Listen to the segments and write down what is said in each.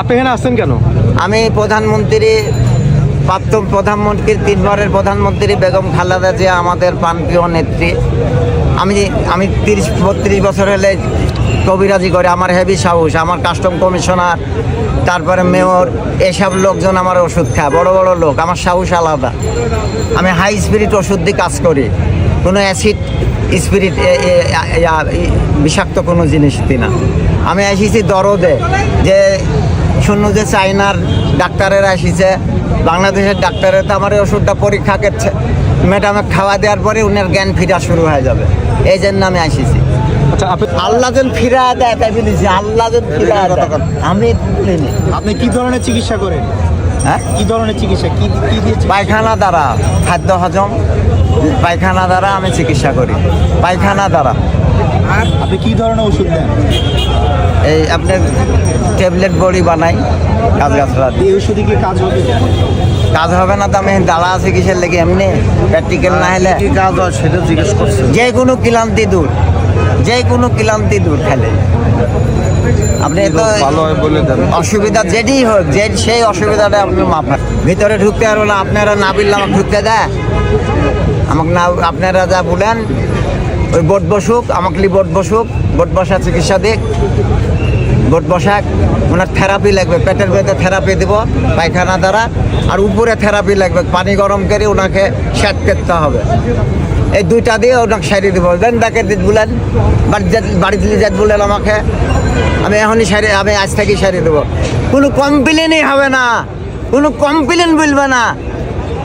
আপনি এখানে আসছেন কেন? আমি প্রধানমন্ত্রী, প্রাক্তন প্রধানমন্ত্রীর তিনবারের প্রধানমন্ত্রী বেগম খালেদা জিয়া, আমাদের প্রাণপ্রিয় নেত্রী। আমি আমি তিরিশ, বত্রিশ বছর হলে কবিরাজি করে, আমার হেভি সাহস, আমার কাস্টম কমিশনার তারপরে মেয়র এসব লোকজন আমার ওষুধ খায়, বড় বড় লোক, আমার সাহস আলাদা। আমি হাই স্পিরিট ওষুধ দিয়ে কাজ করি, কোনো অ্যাসিড স্পিরিট বিষাক্ত কোনো জিনিস দিই না। আমি এসেছি দরদে, যে শূন্য যে চাইনার ডাক্তারেরা এসেছে বাংলাদেশের ডাক্তারের তো আমার ওষুধটা পরীক্ষা করছে। ম্যাডামে খাওয়া দেওয়ার পরে উনার জ্ঞান ফিরা শুরু হয়ে যাবে। এই জন্য আমি আসিছি। আচ্ছা আপনি আল্লাহ যেন ফিরা দেয় তাই বলেছি আল্লাহ যেন ফিরা আমি বলিনি। আপনি কি ধরনের চিকিৎসা করেন? হ্যাঁ? কি ধরনের চিকিৎসা? কি কি দিয়ে পায়খানা দ্বারা খাদ্য হজম। পায়খানা দ্বারা আমি চিকিৎসা করি। পায়খানা দ্বারা। আপনি কি ধরনের ওষুধ দেন এই আপনার ট্যাবলেট বড়ি বানাই গাছগাছরা দিয়ে। এই ওষুধে কি কাজ হবে? কাজ হবে না তো আমি দাঁড়া আছে কিসের লেগে? এমনি প্র্যাকটিক্যাল না হলে। কি কাজ হয় সেটা জিজ্ঞেস করছেন যে কোনো ক্লান্তি দূর যে কোনো ক্লান্তি দূর খেলে। আপনি তো হয় অসুবিধা যেটি হোক যে সেই অসুবিধাটা আপনি মাফা ভিতরে ঢুকতে পারব না আপনারা না বললে আমাকে ঢুকতে দেয়। আমাকে না আপনারা যা বলেন ওই বোট বসুক, আমাকে লি বোট বসুক, বোট বসা চিকিৎসা দিক। বোট বসাক ওনার থেরাপি লাগবে, পেটের ভেতরে থেরাপি দিব, পায়খানা দ্বারা, আর উপরে থেরাপি লাগবে, পানি গরম করে ওনাকে সেট করতে হবে। এই দুইটা দিয়ে ওনাকে সারিয়ে দেবো। দেন ডাকে বলেন বাড়িতে বাড়িতে যাত বলেন আমাকে, আমি এখনই সারি, আমি আজ থেকেই সারিয়ে দেবো। কোনো কমপ্লেনই হবে না। কোনো কমপ্লেন বলবে না।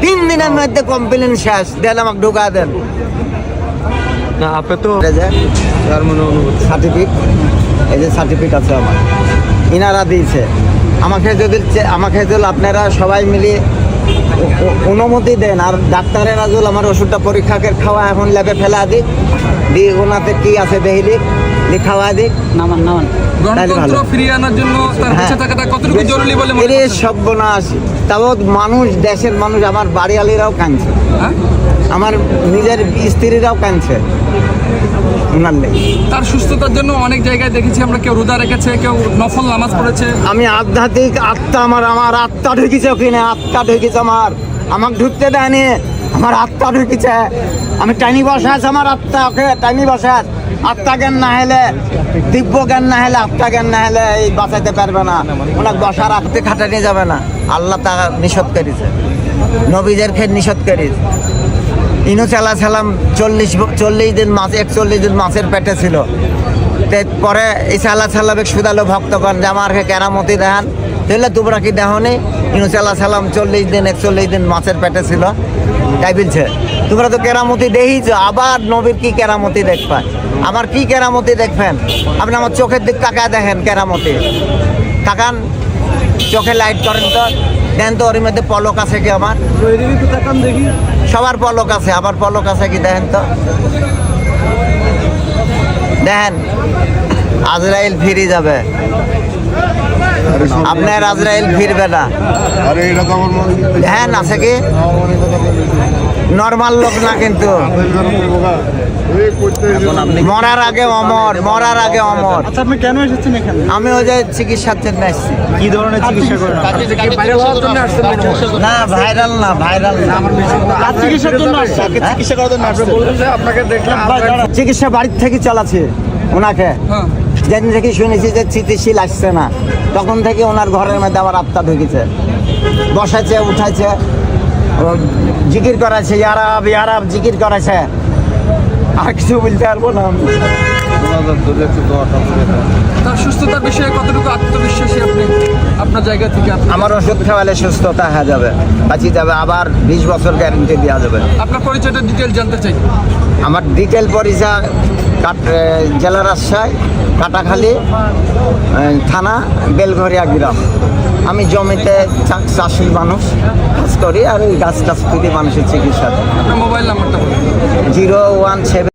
তিন দিনের মধ্যে কমপ্লেন শেষ। দেন আমাকে ঢুকা দেন। না, আপনি তো সার্টিফিকেট এই যে সার্টিফিকেট আছে আমার। ইনারা দিয়েছে। আমাকে যদি আমাকে যদি আপনারা সবাই মিলিয়ে অনুমতি দেন আর ডাক্তারের যদি আমার ওষুধটা পরীক্ষা খাওয়া এখন ল্যাবে ফেলা দিক দিয়ে ওনাতে কি আছে দেখিলি দিয়ে খাওয়া দিক নামান নামান মনে মানুষ দেশের মানুষ আমার বাড়িয়ালিরাও কাঁদছে? আমার নিজের স্ত্রীরাও কাঁদছে ওনার লেগে তার সুস্থতার জন্য অনেক জায়গায় দেখেছি আমরা কেউ রোজা রেখেছে কেউ নফল নামাজ পড়েছে। আমি আধ্যাত্মিক আত্মা আমার আমার আত্মা ঢুকিছে ওখানে আত্মা ঢুকিছে আমার। আমাকে ঢুকতে দেয়নি আমার আত্মা ঢুকিছে। আমি টাইনি বসা আছে আমার আত্মা ওকে টাইনি বসা আছে। আত্মা জ্ঞান না হলে দিব্য জ্ঞান না হলে আত্মা জ্ঞান না হলে এই বাঁচাইতে পারবে না। ওনাকে বসা রাখতে খাটানি যাবে না। আল্লাহ তা নিষেধ করেছে। নবীদের খেয়ে নিষেধ করেছে। ইনু চালা সালাম চল্লিশ চল্লিশ দিন মাছ, একচল্লিশ দিন মাছের পেটে ছিল। পরে ঈসা আল্লাহ সাল্লামে সুদালো ভক্তগণ যে আমাকে কেরামতি দেখান, তাহলে তোমরা কি দেখনি? ইনু চাল্লাহ সাল্লাম চল্লিশ দিন, একচল্লিশ দিন মাছের পেটে ছিল। তাই বলছে, তোমরা তো কেরামতি দেখিছ আবার নবীর কি কেরামতি দেখবা? আমার কি কেরামতি দেখবেন? আপনি আমার চোখের দিক তাকায় দেখেন কেরামতি। তাকান, চোখে লাইট করেন তো, দেন তো ওর মধ্যে পলক আছে কি আমার? সবার পলক আছে আবার পলক আছে কি দেখেন তো? দেখেন আজরাইল ফিরে যাবে। আপনার আজরাইল ফিরবে না। আমার দেখেন আছে কি? নর্মাল লোক না কিন্তু। মরার আগে অমর মরার আগে অমর। আচ্ছা আপনি কেন এসেছেন এখানে? আমি ওই যে চিকিৎসার জন্য এসেছি। কি ধরনের চিকিৎসা করেন না ভাইরাল না ভাইরাল না। চিকিৎসার জন্য আসছেন? চিকিৎসা করার জন্য আসছেন? আপনাকে দেখলাম চিকিৎসা বাড়ির থেকে চালাচ্ছে ওনাকে। হ্যাঁ। যেদিন থেকে শুনেছি যে স্থিতিশীল আসছে না তখন থেকে ওনার ঘরের মধ্যে আবার আত্মা ঢুকেছে। বসাচ্ছে উঠাচ্ছে ও জিকির করাছে ইয়ারাব ইয়ারাব জিকির করাছে আর কিছু বলতে পারব না আমি। তার সুস্থতার বিষয়ে কতটুকু আত্মবিশ্বাসী আপনি? আপনার জায়গা থেকে আমার ওষুধ খাওয়ালে সুস্থতা হয়ে যাবে বাঁচিয়ে যাবে আবার বিশ বছর গ্যারেন্টি দেওয়া যাবে। আপনার পরিচয়টা ডিটেল জানতে চাই। আমার ডিটেল পরিচয় জেলা রাজশাহী কাটাখালী থানা বেলঘরিয়া গ্রাম। আমি জমিতে চাষি মানুষ কাজ করি আর ওই গাছ টাছ তুলি মানুষের চিকিৎসা। মোবাইল নাম্বারটা জিরো ওয়ান সেভেন